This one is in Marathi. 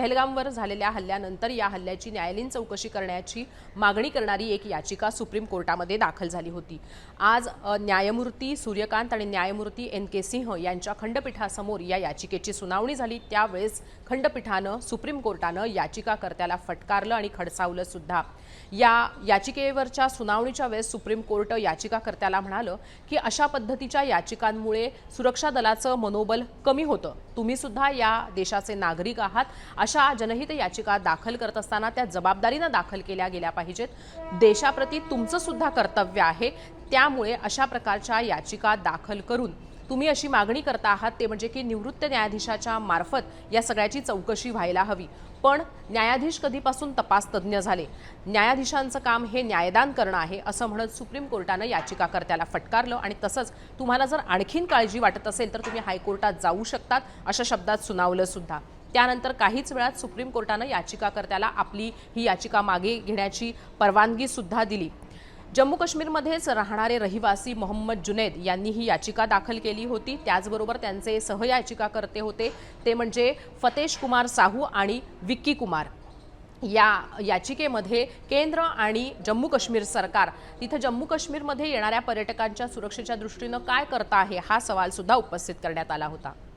पहलगामवर झालेल्या हल्ल्यानंतर या हल्ल्याची न्यायालयीन चौकशी करण्याची मागणी करणारी एक याचिका सुप्रीम कोर्टामध्ये दाखल झाली होती. आज न्यायमूर्ती सूर्यकांत आणि न्यायमूर्ती एन के सिंह यांच्या खंडपीठासमोर या याचिकेची सुनावणी झाली. त्यावेळेस खंडपीठानं सुप्रीम कोर्टानं याचिकाकर्त्याला फटकारलं आणि खडसावलं सुद्धा. या याचिकेवरच्या सुनावणीच्या वेळेस सुप्रीम कोर्ट याचिकाकर्त्याला म्हणालं की अशा पद्धतीच्या याचिकांमुळे सुरक्षा दलाचं मनोबल कमी होतं. तुम्ही सुद्धा या देशाचे नागरिक आहात. अशा जनहित याचिका दाखल करत असताना त्या जबाबदारीनं दाखल केल्या गेल्या पाहिजेत. देशाप्रती तुमचं सुद्धा कर्तव्य आहे. त्यामुळे अशा प्रकारच्या याचिका दाखल करून तुम्ही अशी मागणी करता आहात ते म्हणजे की निवृत्त न्यायाधीशाच्या मार्फत या सगळ्याची चौकशी व्हायला हवी. पण न्यायाधीश कधीपासून तपास तज्ज्ञ झाले? न्यायाधीशांचं काम हे न्यायदान करणं आहे असं म्हणत सुप्रीम कोर्टानं याचिकाकर्त्याला फटकारलं आणि तसंच तुम्हाला जर आणखीन काळजी वाटत असेल तर तुम्ही हायकोर्टात जाऊ शकतात अशा शब्दात सुनावलं सुद्धा. त्यानंतर काहीच वेळात सुप्रीम कोर्टानं याचिकाकर्त्याला आपली ही याचिका मागे घेण्याची परवानगी सुद्धा दिली. जम्मू काश्मीरमध्येच राहणारे रहिवासी मोहम्मद जुनेद यांनी ही याचिका दाखल केली होती. त्याचबरोबर त्यांचे सहयाचिकाकर्ते होते. ते म्हणजे फतेश कुमार साहू आणि विक्की कुमार. या याचिकेमध्ये केंद्र आणि जम्मू काश्मीर सरकार तिथं जम्मू काश्मीरमध्ये येणाऱ्या पर्यटकांच्या सुरक्षेच्या दृष्टीनं काय करता आहे हा सवाल सुद्धा उपस्थित करण्यात आला होता.